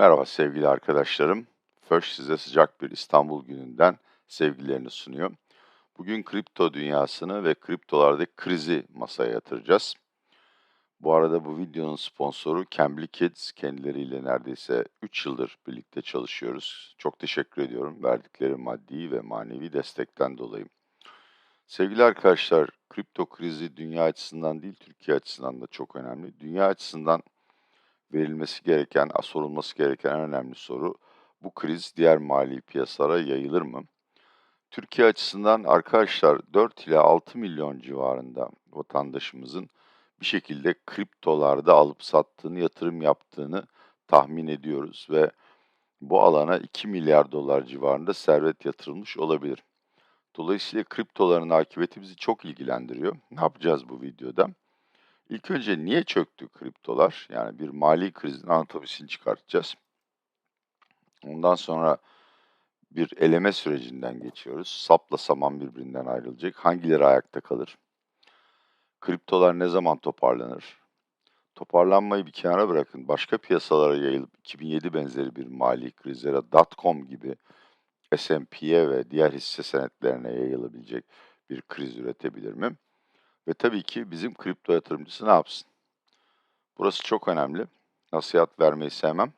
Merhaba sevgili arkadaşlarım. First size sıcak bir İstanbul gününden sevgilerini sunuyor. Bugün kripto dünyasını ve kriptolardaki krizi masaya yatıracağız. Bu arada bu videonun sponsoru Cambly Kids. Kendileriyle neredeyse 3 yıldır birlikte çalışıyoruz. Çok teşekkür ediyorum verdikleri maddi ve manevi destekten dolayı. Sevgili arkadaşlar, kripto krizi dünya açısından değil, Türkiye açısından da çok önemli. Dünya açısından verilmesi gereken, sorulması gereken en önemli soru bu kriz diğer mali piyasalara yayılır mı? Türkiye açısından arkadaşlar 4 ila 6 milyon civarında vatandaşımızın bir şekilde kriptolarda alıp sattığını, yatırım yaptığını tahmin ediyoruz ve bu alana 2 milyar dolar civarında servet yatırılmış olabilir. Dolayısıyla kriptoların akıbeti bizi çok ilgilendiriyor. Ne yapacağız bu videoda? İlk önce niye çöktü kriptolar? Yani bir mali krizin anatomisini çıkartacağız. Ondan sonra bir eleme sürecinden geçiyoruz. Sapla saman birbirinden ayrılacak. Hangileri ayakta kalır? Kriptolar ne zaman toparlanır? Toparlanmayı bir kenara bırakın. Başka piyasalara yayılıp 2007 benzeri bir mali krizlere dotcom gibi S&P'ye ve diğer hisse senetlerine yayılabilecek bir kriz üretebilir mi? Ve tabii ki bizim kripto yatırımcısı ne yapsın? Burası çok önemli. Nasihat vermeyi sevmem.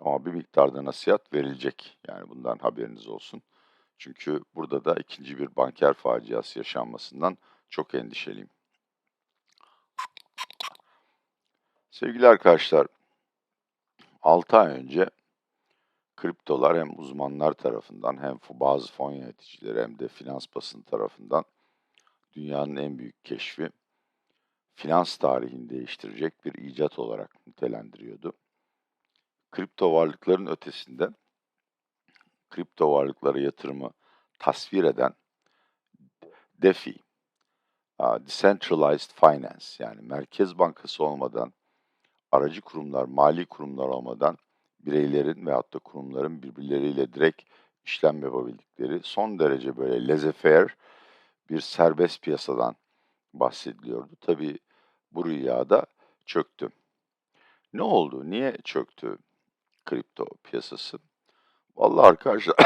Ama bir miktarda nasihat verilecek. Yani bundan haberiniz olsun. Çünkü burada da ikinci bir banker faciası yaşanmasından çok endişeliyim. Sevgili arkadaşlar, 6 ay önce kriptolar hem uzmanlar tarafından hem bazı fon yöneticileri hem de finans basın tarafından dünyanın en büyük keşfi, finans tarihini değiştirecek bir icat olarak nitelendiriyordu. Kripto varlıkların ötesinde kripto varlıklara yatırımı tasvir eden DeFi, Decentralized Finance yani merkez bankası olmadan, aracı kurumlar, mali kurumlar olmadan bireylerin veyahut da kurumların birbirleriyle direkt işlem yapabildikleri son derece böyle laissez-faire bir serbest piyasadan bahsediliyordu. Tabii bu rüyada çöktü. Ne oldu? Niye çöktü kripto piyasası? Vallahi arkadaşlar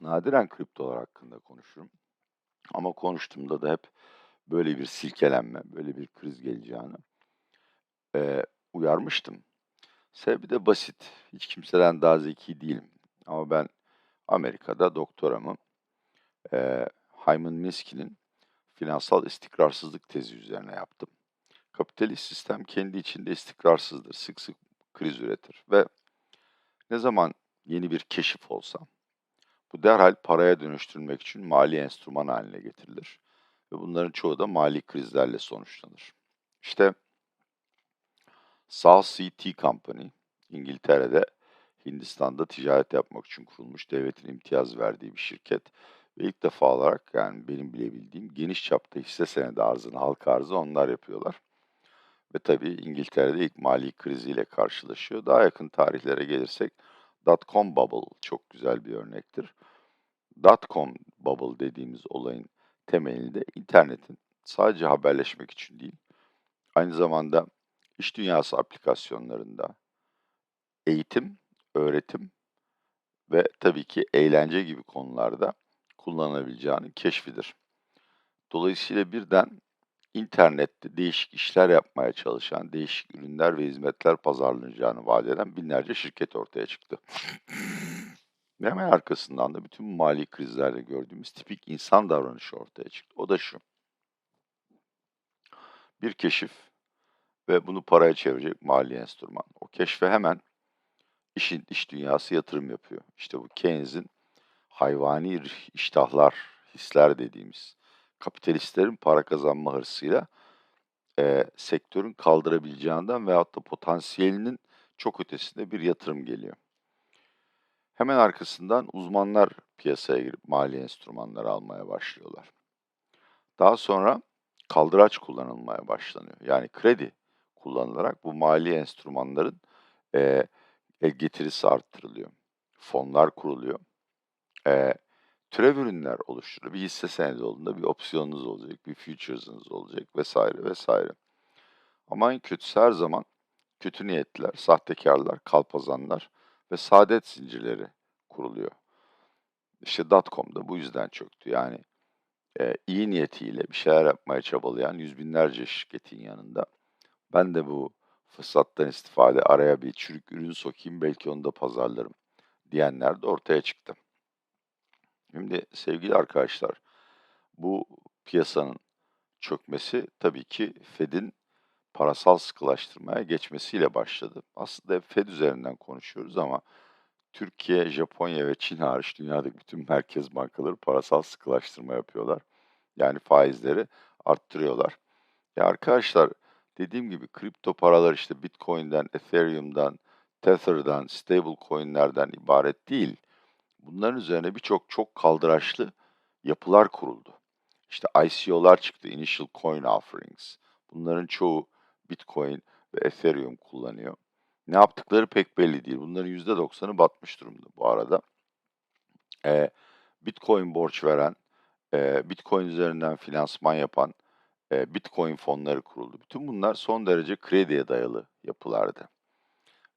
nadiren kriptolar hakkında konuşurum. Ama konuştuğumda da hep böyle bir silkelenme, böyle bir kriz geleceğini e, uyarmıştım. Sebebi de basit. Hiç kimseden daha zeki değilim. Ama ben Amerika'da doktoramı e, Hyman Minsky'nin finansal istikrarsızlık tezi üzerine yaptım. Kapitalist sistem kendi içinde istikrarsızdır, sık sık kriz üretir ve ne zaman yeni bir keşif olsa bu derhal paraya dönüştürülmek için mali enstrüman haline getirilir ve bunların çoğu da mali krizlerle sonuçlanır. İşte South Sea Tea Company İngiltere'de Hindistan'da ticaret yapmak için kurulmuş devletin imtiyaz verdiği bir şirket ve ilk defa olarak yani benim bilebildiğim geniş çapta hisse senedi arzını, halka arzı onlar yapıyorlar. Ve tabii İngiltere'de ilk mali kriziyle karşılaşıyor. Daha yakın tarihlere gelirsek dot-com bubble çok güzel bir örnektir. Dot-com bubble dediğimiz olayın temelinde internetin sadece haberleşmek için değil, aynı zamanda iş dünyası aplikasyonlarında eğitim, öğretim ve tabii ki eğlence gibi konularda kullanabileceğinin keşfidir. Dolayısıyla birden internette değişik işler yapmaya çalışan, değişik ürünler ve hizmetler pazarlanacağını vaat eden binlerce şirket ortaya çıktı. Hemen arkasından da bütün mali krizlerde gördüğümüz tipik insan davranışı ortaya çıktı. O da şu. Bir keşif ve bunu paraya çevirecek mali enstrüman. O keşfe hemen işin iş dünyası yatırım yapıyor. İşte bu Keynes'in hayvani iştahlar, hisler dediğimiz kapitalistlerin para kazanma hırsıyla e, sektörün kaldırabileceğinden veyahut da potansiyelinin çok ötesinde bir yatırım geliyor. Hemen arkasından uzmanlar piyasaya girip mali enstrümanlar almaya başlıyorlar. Daha sonra kaldıraç kullanılmaya başlanıyor. Yani kredi kullanılarak bu mali enstrümanların e, getirisi arttırılıyor. Fonlar kuruluyor e, türev ürünler oluşturur. Bir hisse senedi olduğunda bir opsiyonunuz olacak, bir futures'ınız olacak vesaire vesaire. Ama en kötüsü her zaman kötü niyetliler, sahtekarlar, kalpazanlar ve saadet zincirleri kuruluyor. İşte .com da bu yüzden çöktü. Yani e, iyi niyetiyle bir şeyler yapmaya çabalayan yüz binlerce şirketin yanında ben de bu fırsattan istifade araya bir çürük ürün sokayım belki onu da pazarlarım diyenler de ortaya çıktı. Şimdi sevgili arkadaşlar bu piyasanın çökmesi tabii ki Fed'in parasal sıkılaştırmaya geçmesiyle başladı. Aslında hep Fed üzerinden konuşuyoruz ama Türkiye, Japonya ve Çin hariç dünyadaki bütün merkez bankaları parasal sıkılaştırma yapıyorlar. Yani faizleri arttırıyorlar. Ya arkadaşlar dediğim gibi kripto paralar işte Bitcoin'den, Ethereum'dan, Tether'dan, stable coin'lerden ibaret değil. Bunların üzerine birçok çok kaldıraçlı yapılar kuruldu. İşte ICO'lar çıktı, Initial Coin Offerings. Bunların çoğu Bitcoin ve Ethereum kullanıyor. Ne yaptıkları pek belli değil. Bunların %90'ı batmış durumda bu arada. Ee, Bitcoin borç veren, e, Bitcoin üzerinden finansman yapan e, Bitcoin fonları kuruldu. Bütün bunlar son derece krediye dayalı yapılardı.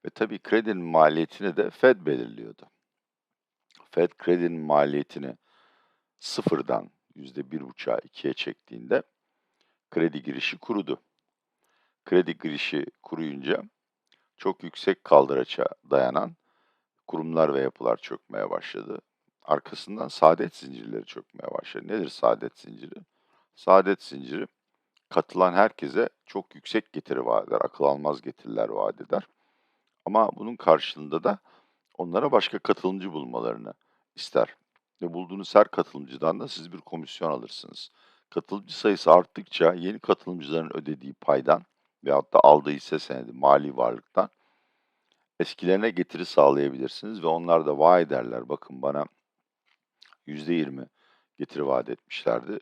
Ve tabii kredinin maliyetini de Fed belirliyordu. Fed kredinin maliyetini sıfırdan %1,5'a 2'ye çektiğinde kredi girişi kurudu. Kredi girişi kuruyunca çok yüksek kaldıraça dayanan kurumlar ve yapılar çökmeye başladı. Arkasından saadet zincirleri çökmeye başladı. Nedir saadet zinciri? Saadet zinciri katılan herkese çok yüksek getiri vaat eder, akıl almaz getiriler vaat eder. Ama bunun karşılığında da onlara başka katılımcı bulmalarını ister. Ve bulduğunuz her katılımcıdan da siz bir komisyon alırsınız. Katılımcı sayısı arttıkça yeni katılımcıların ödediği paydan veyahut da aldığı hisse senedi mali varlıktan eskilerine getiri sağlayabilirsiniz ve onlar da vaat ederler. Bakın bana %20 getiri vaat etmişlerdi.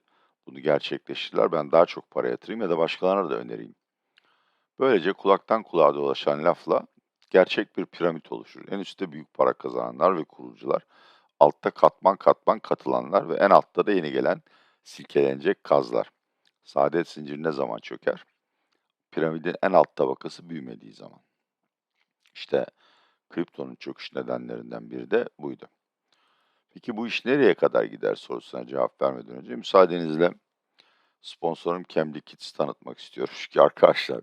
Bunu gerçekleştirdiler. Ben daha çok para yatırayım ya da başkalarına da önereyim. Böylece kulaktan kulağa dolaşan lafla gerçek bir piramit oluşur. En üstte büyük para kazananlar ve kurucular, altta katman katman katılanlar ve en altta da yeni gelen silkelenecek kazlar. Saadet zinciri ne zaman çöker? Piramidin en alt tabakası büyümediği zaman. İşte kriptonun çöküş nedenlerinden biri de buydu. Peki bu iş nereye kadar gider sorusuna cevap vermeden önce müsaadenizle sponsorum Cambly Kids tanıtmak istiyorum. Çünkü arkadaşlar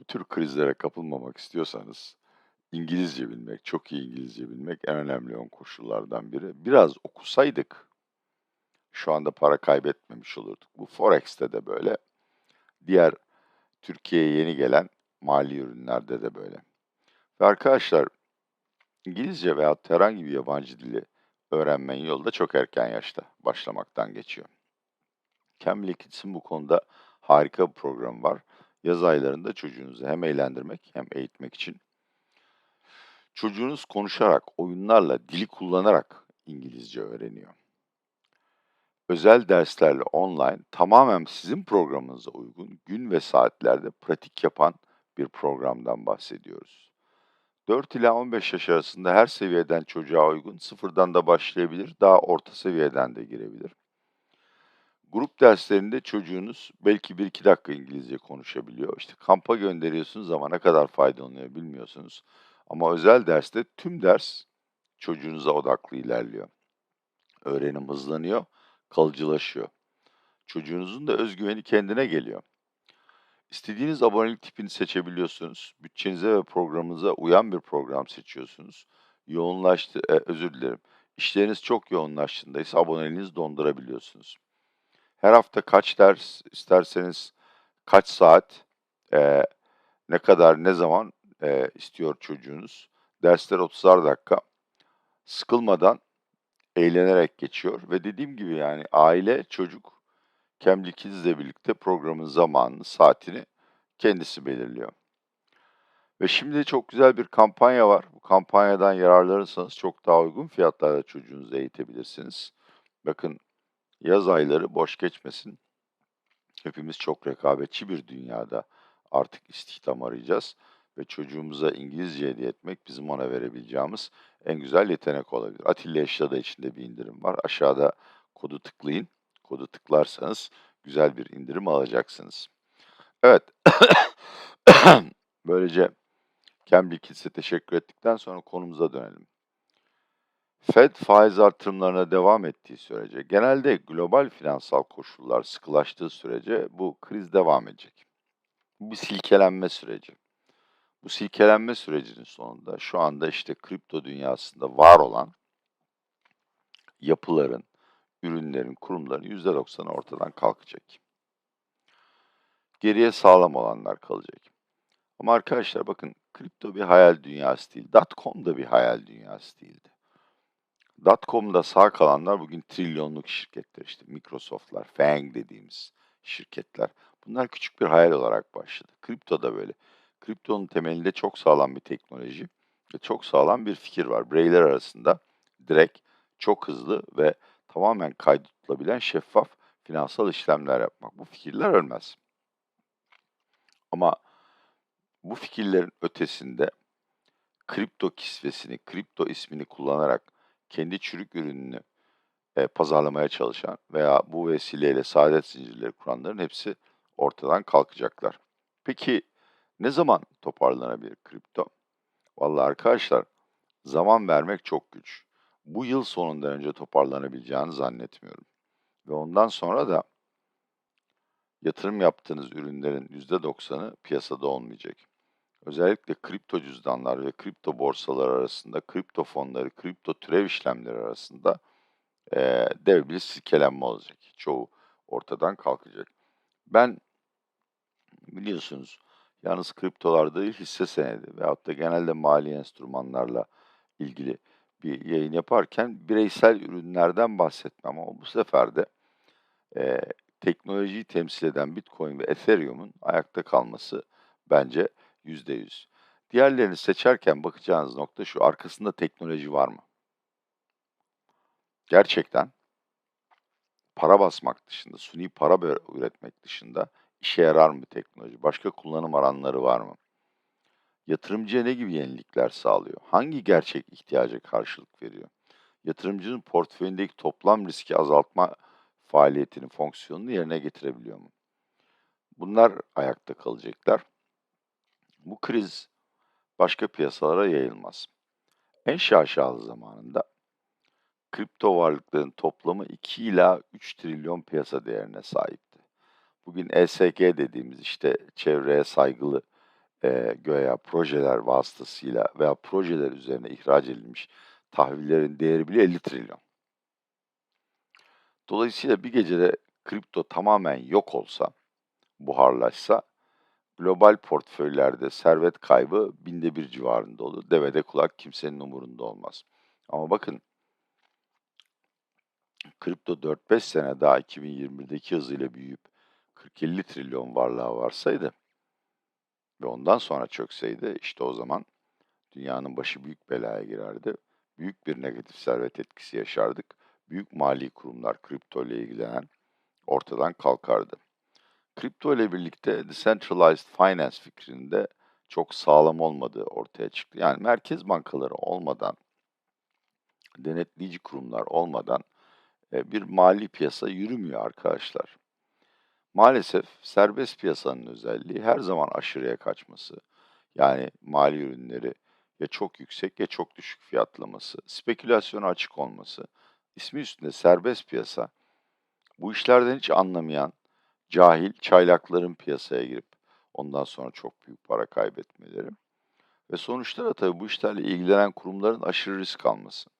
bu tür krizlere kapılmamak istiyorsanız İngilizce bilmek, çok iyi İngilizce bilmek en önemli ön koşullardan biri. Biraz okusaydık şu anda para kaybetmemiş olurduk. Bu Forex'te de böyle. Diğer Türkiye'ye yeni gelen mali ürünlerde de böyle. Ve arkadaşlar İngilizce veya herhangi bir yabancı dili öğrenmenin yolu da çok erken yaşta başlamaktan geçiyor. Cambly Kids'in bu konuda harika bir programı var. Yaz aylarında çocuğunuzu hem eğlendirmek hem eğitmek için. Çocuğunuz konuşarak, oyunlarla, dili kullanarak İngilizce öğreniyor. Özel derslerle online tamamen sizin programınıza uygun gün ve saatlerde pratik yapan bir programdan bahsediyoruz. 4 ila 15 yaş arasında her seviyeden çocuğa uygun, sıfırdan da başlayabilir, daha orta seviyeden de girebilir. Grup derslerinde çocuğunuz belki 1-2 dakika İngilizce konuşabiliyor. İşte kampa gönderiyorsunuz ama ne kadar faydalanıyor bilmiyorsunuz. Ama özel derste tüm ders çocuğunuza odaklı ilerliyor. Öğrenim hızlanıyor, kalıcılaşıyor. Çocuğunuzun da özgüveni kendine geliyor. İstediğiniz abonelik tipini seçebiliyorsunuz. Bütçenize ve programınıza uyan bir program seçiyorsunuz. Yoğunlaştı, e, özür dilerim. İşleriniz çok yoğunlaştığında ise aboneliğinizi dondurabiliyorsunuz. Her hafta kaç ders isterseniz kaç saat, e, ne kadar, ne zaman e, istiyor çocuğunuz. Dersler 30'ar dakika. Sıkılmadan, eğlenerek geçiyor ve dediğim gibi yani aile, çocuk Cambly Kids'le birlikte programın zamanını, saatini kendisi belirliyor. Ve şimdi çok güzel bir kampanya var. Bu kampanyadan yararlanırsanız çok daha uygun fiyatlarda çocuğunuzu eğitebilirsiniz. Bakın yaz ayları boş geçmesin. Hepimiz çok rekabetçi bir dünyada artık istihdam arayacağız ve çocuğumuza İngilizce hediye etmek bizim ona verebileceğimiz en güzel yetenek olabilir. Atilla Eşya'da içinde bir indirim var. Aşağıda kodu tıklayın. Kodu tıklarsanız güzel bir indirim alacaksınız. Evet. Böyle Böylece Cambly Kids'e teşekkür ettikten sonra konumuza dönelim. Fed faiz artırımlarına devam ettiği sürece, genelde global finansal koşullar sıkılaştığı sürece bu kriz devam edecek. Bu bir silkelenme süreci. Bu silkelenme sürecinin sonunda şu anda işte kripto dünyasında var olan yapıların, ürünlerin, kurumların %90'ı ortadan kalkacak. Geriye sağlam olanlar kalacak. Ama arkadaşlar bakın kripto bir hayal dünyası değil. Dotcom da bir hayal dünyası değildi. Dotcom'da sağ kalanlar bugün trilyonluk şirketler işte Microsoft'lar, FANG dediğimiz şirketler. Bunlar küçük bir hayal olarak başladı. Kripto da böyle. Kriptonun temelinde çok sağlam bir teknoloji ve çok sağlam bir fikir var. Bireyler arasında direkt, çok hızlı ve tamamen kaydedilebilen şeffaf finansal işlemler yapmak. Bu fikirler ölmez. Ama bu fikirlerin ötesinde kripto kisvesini, kripto ismini kullanarak kendi çürük ürününü e, pazarlamaya çalışan veya bu vesileyle saadet zincirleri kuranların hepsi ortadan kalkacaklar. Peki ne zaman toparlanabilir kripto? Vallahi arkadaşlar zaman vermek çok güç. Bu yıl sonundan önce toparlanabileceğini zannetmiyorum. Ve ondan sonra da yatırım yaptığınız ürünlerin %90'ı piyasada olmayacak. Özellikle kripto cüzdanlar ve kripto borsalar arasında, kripto fonları, kripto türev işlemleri arasında e, dev bir silkelenme olacak. Çoğu ortadan kalkacak. Ben biliyorsunuz yalnız kriptolarda değil hisse senedi veyahut da genelde mali enstrümanlarla ilgili bir yayın yaparken bireysel ürünlerden bahsetmem ama bu sefer de e, teknolojiyi temsil eden Bitcoin ve Ethereum'un ayakta kalması bence %100. Diğerlerini seçerken bakacağınız nokta şu, arkasında teknoloji var mı? Gerçekten para basmak dışında, suni para üretmek dışında işe yarar mı teknoloji? Başka kullanım alanları var mı? Yatırımcıya ne gibi yenilikler sağlıyor? Hangi gerçek ihtiyaca karşılık veriyor? Yatırımcının portföyündeki toplam riski azaltma faaliyetinin fonksiyonunu yerine getirebiliyor mu? Bunlar ayakta kalacaklar. Bu kriz başka piyasalara yayılmaz. En şaşalı zamanında kripto varlıkların toplamı 2 ila 3 trilyon piyasa değerine sahipti. Bugün ESG dediğimiz işte çevreye saygılı e, göya projeler vasıtasıyla veya projeler üzerine ihraç edilmiş tahvillerin değeri bile 50 trilyon. Dolayısıyla bir gecede kripto tamamen yok olsa, buharlaşsa global portföylerde servet kaybı binde bir civarında olur. Devede kulak kimsenin umurunda olmaz. Ama bakın kripto 4-5 sene daha 2021'deki hızıyla büyüyüp 40-50 trilyon varlığa varsaydı ve ondan sonra çökseydi işte o zaman dünyanın başı büyük belaya girerdi. Büyük bir negatif servet etkisi yaşardık. Büyük mali kurumlar kripto ile ilgilenen ortadan kalkardı. Kripto ile birlikte decentralized finance fikrinde çok sağlam olmadığı ortaya çıktı. Yani merkez bankaları olmadan, denetleyici kurumlar olmadan e, bir mali piyasa yürümüyor arkadaşlar. Maalesef serbest piyasanın özelliği her zaman aşırıya kaçması. Yani mali ürünleri ya çok yüksek ya çok düşük fiyatlaması, spekülasyona açık olması. İsmi üstünde serbest piyasa. Bu işlerden hiç anlamayan, cahil çaylakların piyasaya girip ondan sonra çok büyük para kaybetmeleri. Ve sonuçta da tabii bu işlerle ilgilenen kurumların aşırı risk alması.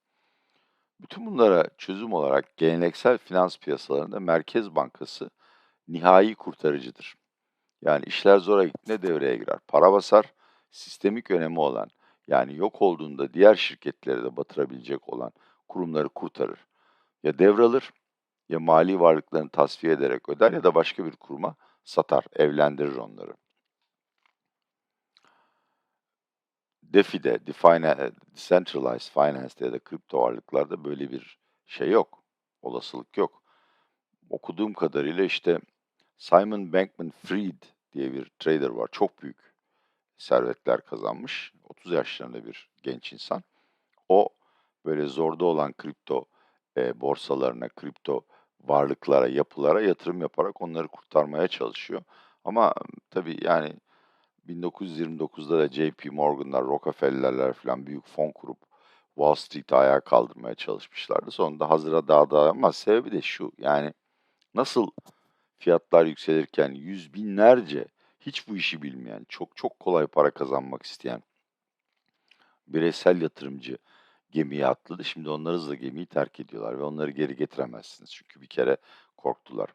Bütün bunlara çözüm olarak geleneksel finans piyasalarında Merkez Bankası nihai kurtarıcıdır. Yani işler zora gittiğinde devreye girer. Para basar, sistemik önemi olan yani yok olduğunda diğer şirketleri de batırabilecek olan kurumları kurtarır. Ya devralır ya mali varlıklarını tasfiye ederek öder ya da başka bir kuruma satar, evlendirir onları. DeFi'de, Decentralized Finance'de ya da kripto varlıklarda böyle bir şey yok. Olasılık yok. Okuduğum kadarıyla işte Simon Bankman-Fried diye bir trader var. Çok büyük servetler kazanmış. 30 yaşlarında bir genç insan. O böyle zorda olan kripto e, borsalarına, kripto varlıklara, yapılara yatırım yaparak onları kurtarmaya çalışıyor. Ama tabii yani 1929'da da JP Morgan'lar, Rockefeller'ler falan büyük fon kurup Wall Street'i ayağa kaldırmaya çalışmışlardı. Sonunda hazıra dağda ama sebebi de şu yani nasıl fiyatlar yükselirken yüz binlerce hiç bu işi bilmeyen, çok çok kolay para kazanmak isteyen bireysel yatırımcı gemiye atladı. Şimdi onlar hızla gemiyi terk ediyorlar ve onları geri getiremezsiniz. Çünkü bir kere korktular.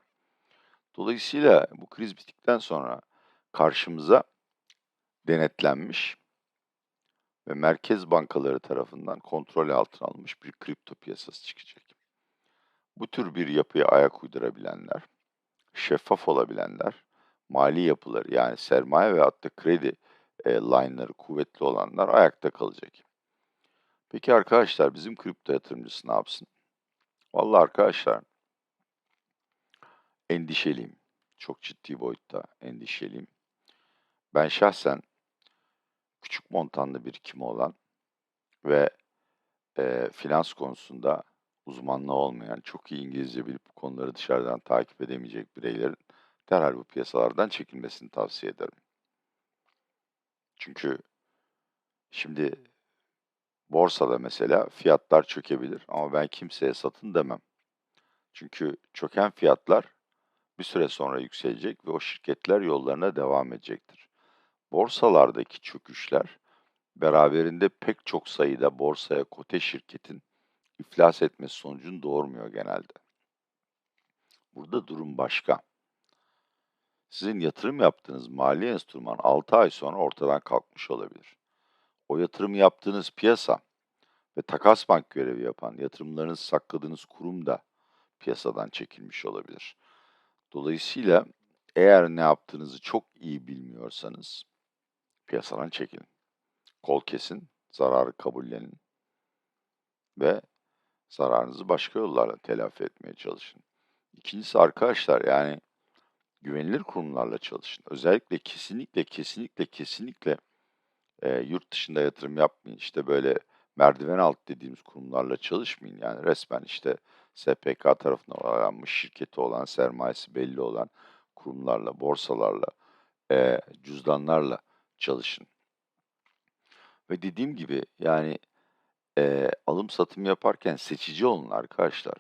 Dolayısıyla bu kriz bittikten sonra karşımıza denetlenmiş ve merkez bankaları tarafından kontrol altına alınmış bir kripto piyasası çıkacak. Bu tür bir yapıya ayak uydurabilenler, şeffaf olabilenler, mali yapıları yani sermaye ve hatta kredi e, line'ları kuvvetli olanlar ayakta kalacak. Peki arkadaşlar bizim kripto yatırımcısı ne yapsın? Vallahi arkadaşlar endişeliyim. Çok ciddi boyutta endişeliyim. Ben şahsen küçük montanlı birikimi olan ve e, finans konusunda uzmanlığı olmayan, çok iyi İngilizce bilip konuları dışarıdan takip edemeyecek bireylerin derhal bu piyasalardan çekilmesini tavsiye ederim. Çünkü şimdi borsada mesela fiyatlar çökebilir ama ben kimseye satın demem. Çünkü çöken fiyatlar bir süre sonra yükselecek ve o şirketler yollarına devam edecektir. Borsalardaki çöküşler beraberinde pek çok sayıda borsaya kote şirketin iflas etmesi sonucunu doğurmuyor genelde. Burada durum başka. Sizin yatırım yaptığınız mali enstrüman 6 ay sonra ortadan kalkmış olabilir. O yatırım yaptığınız piyasa ve takas bank görevi yapan yatırımlarınızı sakladığınız kurum da piyasadan çekilmiş olabilir. Dolayısıyla eğer ne yaptığınızı çok iyi bilmiyorsanız piyasadan çekilin. Kol kesin, zararı kabullenin ve zararınızı başka yollarla telafi etmeye çalışın. İkincisi arkadaşlar yani güvenilir kurumlarla çalışın. Özellikle kesinlikle kesinlikle kesinlikle e, yurt dışında yatırım yapmayın. İşte böyle merdiven alt dediğimiz kurumlarla çalışmayın. Yani resmen işte SPK tarafından aranmış şirketi olan, sermayesi belli olan kurumlarla, borsalarla, e, cüzdanlarla çalışın. Ve dediğim gibi yani e, alım satım yaparken seçici olun arkadaşlar.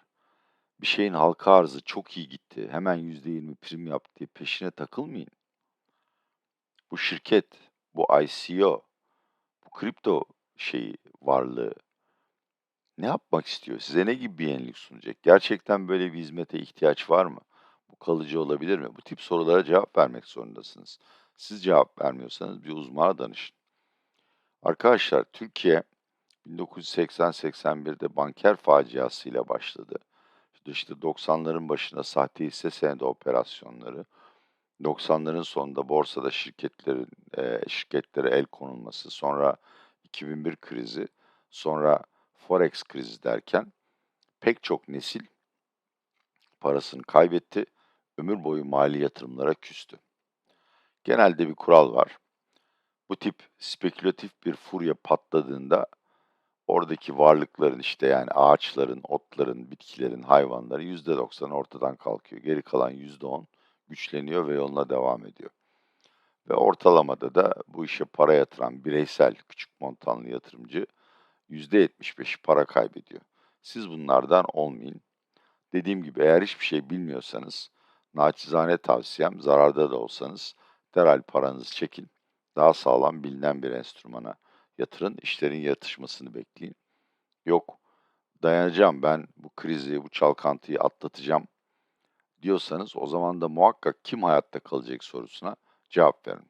Bir şeyin halka arzı çok iyi gitti. Hemen %20 prim yaptı diye peşine takılmayın. Bu şirket, bu ICO, bu kripto şeyi, varlığı ne yapmak istiyor? Size ne gibi bir yenilik sunacak? Gerçekten böyle bir hizmete ihtiyaç var mı? Bu kalıcı olabilir mi? Bu tip sorulara cevap vermek zorundasınız. Siz cevap vermiyorsanız bir uzmana danışın. Arkadaşlar Türkiye 1980-81'de banker faciasıyla başladı. İşte 90'ların başında sahte hisse senedi operasyonları, 90'ların sonunda borsada şirketlerin e, şirketlere el konulması, sonra 2001 krizi, sonra forex krizi derken pek çok nesil parasını kaybetti, ömür boyu mali yatırımlara küstü. Genelde bir kural var. Bu tip spekülatif bir furya patladığında oradaki varlıkların işte yani ağaçların, otların, bitkilerin, hayvanların %90 ortadan kalkıyor. Geri kalan %10 güçleniyor ve yoluna devam ediyor. Ve ortalamada da bu işe para yatıran bireysel küçük montanlı yatırımcı %75'i para kaybediyor. Siz bunlardan olmayın. Dediğim gibi eğer hiçbir şey bilmiyorsanız naçizane tavsiyem zararda da olsanız derhal paranızı çekin. Daha sağlam bilinen bir enstrümana yatırın. işlerin yatışmasını bekleyin. Yok dayanacağım ben bu krizi, bu çalkantıyı atlatacağım diyorsanız o zaman da muhakkak kim hayatta kalacak sorusuna cevap verin.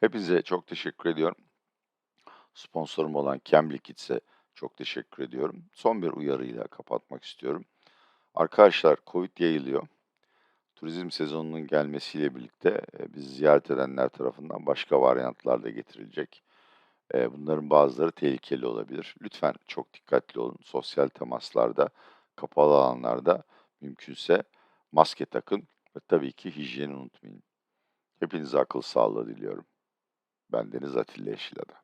Hepinize çok teşekkür ediyorum. Sponsorum olan Cambly çok teşekkür ediyorum. Son bir uyarıyla kapatmak istiyorum. Arkadaşlar Covid yayılıyor. Turizm sezonunun gelmesiyle birlikte e, bizi ziyaret edenler tarafından başka varyantlar da getirilecek. E, bunların bazıları tehlikeli olabilir. Lütfen çok dikkatli olun. Sosyal temaslarda, kapalı alanlarda mümkünse maske takın ve tabii ki hijyeni unutmayın. Hepinize akıl sağlığı diliyorum. Ben Deniz Atilla Yeşilada.